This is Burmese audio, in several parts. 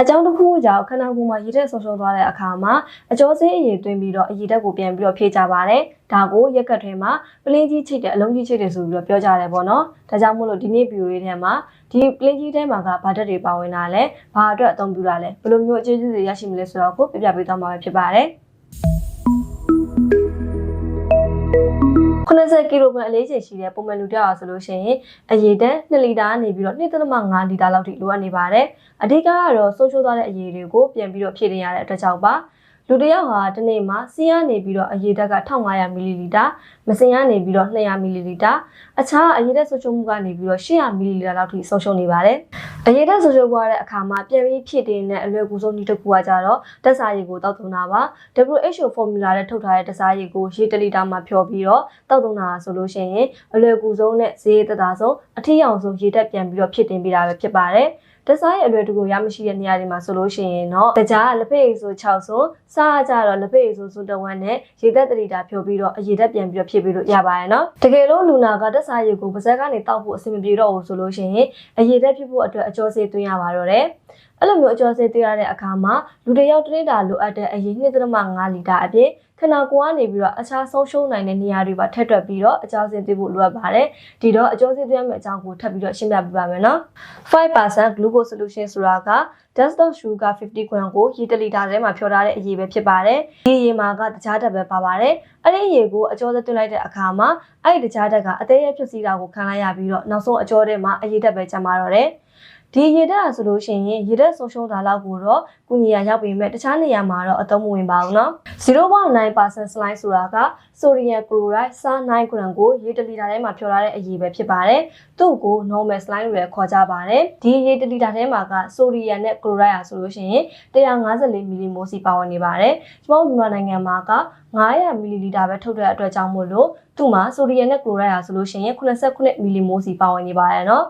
အကြောင်းတစ်ခုခုကြောင့်ခန္ဓာကိုယ်မှာရေဓာတ်ဆုံးရှုံးသွားတဲ့အခါမှာအကျောစေးအရည်သွင်းပြီးတော့အရည်ဓာတ်ကိုပြန်ပြီးတော့ဖြည့်ကြပါတယ်ဒါကိုရက်ကတ်ထဲမှာပလင်းကြီးချိတ်တယ်အလုံးကြီးချိတ်တယ်ဆိုပြီးတော့ပြောကြတယ်ပေါ့နော်ဒါကြောင့်မို့လို့ဒီနေ့ဗီဒီယိုလေးထဲမှာဒီပလင်းကြီးထဲမှာကဘာဓာတ်တွေပါဝင်တာလဲဘာအတွက်အသုံးပြုတာလဲဘယ်လိုမျိုးအကျိုးကျေးဇူးတွေရရှိမလဲဆိုတော့ကိုပြပြပေးသွားမှာဖြစ်ပါတယ် 90ကီလိုဂရမ်အလေးချိန်ရှိတဲ့ပုံမှန်လူတစ်ယောက်ဆိုလို့ရှိရင်အရည်တန်း2လီတာကနေပြီးတော့2.5လီတာလောက်ထိလိုအပ်နေပါတယ်။အဓိကကတော့ဆုံးရှုံးသွားတဲ့အရည်တွေကိုပြန်ပြီးတော့ဖြည့်တင်ရတဲ့အတွက်ကြောင့်ပါ။ လူတစ်ယောက်ဟာတစ်နေ့မှာစီးရနေပြီးတော့အရည်ဓာတ်က1500မီလီလီတာမစင်ရနေပြီးတော့200မီလီလီတာအခြားအရည်ဓာတ်ဆုံးရှုံးမှုကနေပြီးတော့800မီလီလီတာလောက်ထိဆုံးရှုံးနေပါတယ်။အရည်ဓာတ်ဆုံးရှုံးသွားတဲ့အခါမှာပြန်ပြီးဖြည့်တင်တဲ့အလွယ်ကူဆုံးနည်းတစ်ခုကကြတော့တက်စာရည်ကိုတောက်သုံးတာပါ။ WHO formula နဲ့ထုတ်ထားတဲ့တက်စာရည်ကိုရေတလီတာမှာဖြောပြီးတော့တောက်သုံးတာဆိုလို့ရှိရင်အလွယ်ကူဆုံးနဲ့ဈေးသက်သာဆုံးအထည်အောင်ဆုံးရေတက်ပြန်ပြီးတော့ဖြည့်တင်ပေးတာပဲဖြစ်ပါတယ်။ တက်စားရဲ့အလွယ်တကူရမရှိတဲ့နေရာတွေမှာဆိုလို့ရှိရင်တော့တကြားလက်ဖက်ရည်ဆို6ဆိုစားကြတော့လက်ဖက်ရည်ဆိုစုတဝန်းနဲ့ရေသက်တလီတာဖြိုပြီးတော့အရေသက်ပြန်ပြီးတော့ဖြည့်ပေးလို့ရပါတယ်နော်တကယ်လို့လူနာကတက်စားရည်ကိုပါဇက်ကနေတောက်ဖို့အဆင်မပြေတော့ဘူးဆိုလို့ရှိရင်အရေသက်ဖြစ်ဖို့အတွက်အကျော်စေးသွင်းရပါတော့တယ်အဲ့လိုမျိုးအကျော်စေးသွင်းရတဲ့အခါမှာလူတစ်ယောက်တစ်နေ့တာလိုအပ်တဲ့အရေး2.5လီတာအပြင် ခန္ဓာကိုယ်ကနေပြီးတော့အခြားဆုံးရှုံးနိုင်တဲ့နေရာတွေပါထက်တွက်ပြီးတော့အကျော်စင်သွင်းဖို့လိုအပ်ပါတယ်ဒီတော့အကျော်စင်သွင်းရမယ့်အကြောင်းကိုထပ်ပြီးတော့ရှင်းပြပေးပါမယ်နော်5% glucose solution ဆိုတာက desktop sugar 50 gram ကိုရေတလီတာထဲမှာဖြောထားတဲ့အရည်ပဲဖြစ်ပါတယ်ဒီအရည်မှာကတခြားဓာတ်ပဲပါပါတယ်အဲ့ဒီအရည်ကိုအကျော်သက်သွင်းလိုက်တဲ့အခါမှာအဲ့ဒီတခြားဓာတ်ကအသေးရဖြစ်စီတာကိုခံလိုက်ရပြီးတော့နောက်ဆုံးအကျော်ထဲမှာအရည်ဓာတ်ပဲကျန်ပါတော့တယ် ဒီရေဓာတ်ဆိုလို့ရှိရင်ရေဓာတ်ဆုံးရှုံးတာလောက်ကိုတော့ကုညီရရောက်ပေမဲ့တခြားနေရာမှာတော့အသုံးမဝင်ပါဘူးเนาะ0.9% slime ဆိုတာက sodium chloride စား9 gram ကိုရေတလီတာထဲမှာဖြောထားတဲ့အရည်ပဲဖြစ်ပါတယ်သူ့ကို normal slime လို့လည်းခေါ်ကြပါတယ်ဒီရေတလီတာထဲမှာက sodium နဲ့ chloride อ่ะဆိုလို့ရှိရင်154 millimol စီပါဝင်နေပါတယ်ကျွန်တော်မြန်မာနိုင်ငံမှာက900 ml ပဲထုတ်တဲ့အတွက်ကြောင့်မို့လို့သူ့မှာ sodium နဲ့ chloride อ่ะဆိုလို့ရှိရင်89 millimol စီပါဝင်နေပါတယ်เนาะ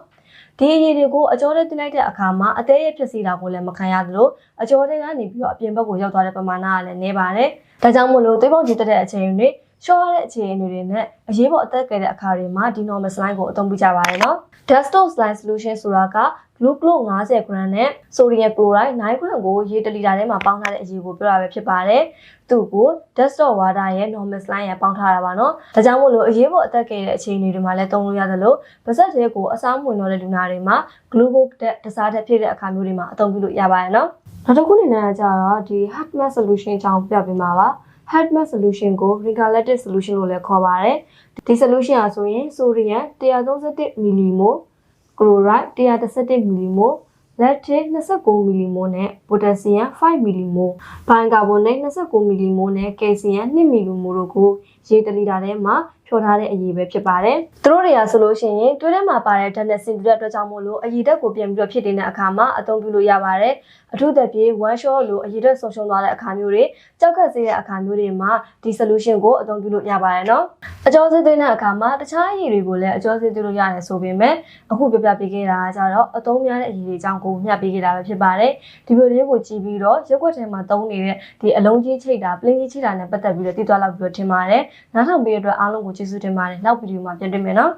ဒီအရည်တွေကိုအကျော်ထဲတင်လိုက်တဲ့အခါမှာအသေးရဖြစ်စီတာကိုလည်းမခံရသလိုအကျော်ထဲကနေပြီးတော့အပြင်ဘက်ကိုရောက်သွားတဲ့ပမာဏကလည်းနည်းပါတယ်။ဒါကြောင့်မို့လို့သွေးပေါင်ကြည့်တဲ့အချိန်တွေ ရှော့ရတဲ့အခြေအနေတွေနဲ့အရေးပေါ်အသက်ကယ်တဲ့အခါတွေမှာဒီ normal slime ကိုအသုံးပြုကြပါတယ်နော်။ desktop slime solution ဆိုတာက glucose 50 gram နဲ့ sodium chloride 9 gram ကိုရေတလီတာထဲမှာပေါင်းထားတဲ့အရည်ကိုပြောတာပဲဖြစ်ပါတယ်။သူ့ကို desktop water ရဲ့ normal slime ရဲ့ပေါင်းထားတာပါနော်။ဒါကြောင့်မို့လို့အရေးပေါ်အသက်ကယ်တဲ့အခြေအနေတွေမှာလည်းသုံးလို့ရတယ်လို့ပါဇက်တွေကိုအစားမဝင်တော့တဲ့လူနာတွေမှာ glucose တက်တစားတက်ဖြစ်တဲ့အခါမျိုးတွေမှာအသုံးပြုလို့ရပါတယ်နော်။နောက်တစ်ခုအနေနဲ့ကျတော့ဒီ heart mask solution အကြောင်းပြပေးမှာပါ။ heart mask solution ကို regulated solution လို့လည်းခေါ်ပါတယ်။ဒီ solution อ่ะဆိုရင် sodium 131 millimol chloride 131 millimol lactate 29 millimol နဲ့ potassium 5 millimol bicarbonate 29 millimol နဲ့ calcium 2 millimol တို့ကို ရေတလီတာထဲမှာဖြောထားတဲ့အရည်ပဲဖြစ်ပါတယ်။သူတို့တွေကဆိုလို့ရှိရင်တွဲထဲမှာပါတဲ့ဓာတ်နဲ့စင်တူတဲ့အတွက်ကြောင့်မို့လို့အရည်ဓာတ်ကိုပြန်ပြီးတော့ဖြစ်တင်တဲ့အခါမှာအသုံးပြုလို့ရပါတယ်။အထူးသဖြင့် one shot လို့အရည်ဓာတ်ဆုံးရှုံးသွားတဲ့အခါမျိုးတွေကြောက်ကက်စေးတဲ့အခါမျိုးတွေမှာဒီ solution ကိုအသုံးပြုလို့ရပါတယ်နော်။အကျော်စေးသွင်းတဲ့အခါမှာတခြားအရည်တွေကိုလည်းအကျော်စေးသွင်းလို့ရတယ်ဆိုပေမဲ့အခုပြပြပေးခဲ့တာကကြတော့အသုံးများတဲ့အရည်တွေအကြောင်းကိုမျှပေးခဲ့တာပဲဖြစ်ပါတယ်။ဒီလိုလေးကိုကြည့်ပြီးတော့ရက်ွက်ထဲမှာသုံးနေတဲ့ဒီအလုံးကြီးချိတ်တာပလင်းကြီးချိတ်တာနဲ့ပတ်သက်ပြီးတော့တည်သွားလောက်ပြီးတော့ထင်ပါတယ်။နားထောင်ပေးတဲ့အတွက်အားလုံးကိုကျေးဇူးတင်ပါတယ်။နောက်ဗီဒီယိုမှာပြန်တွေ့မယ်နော်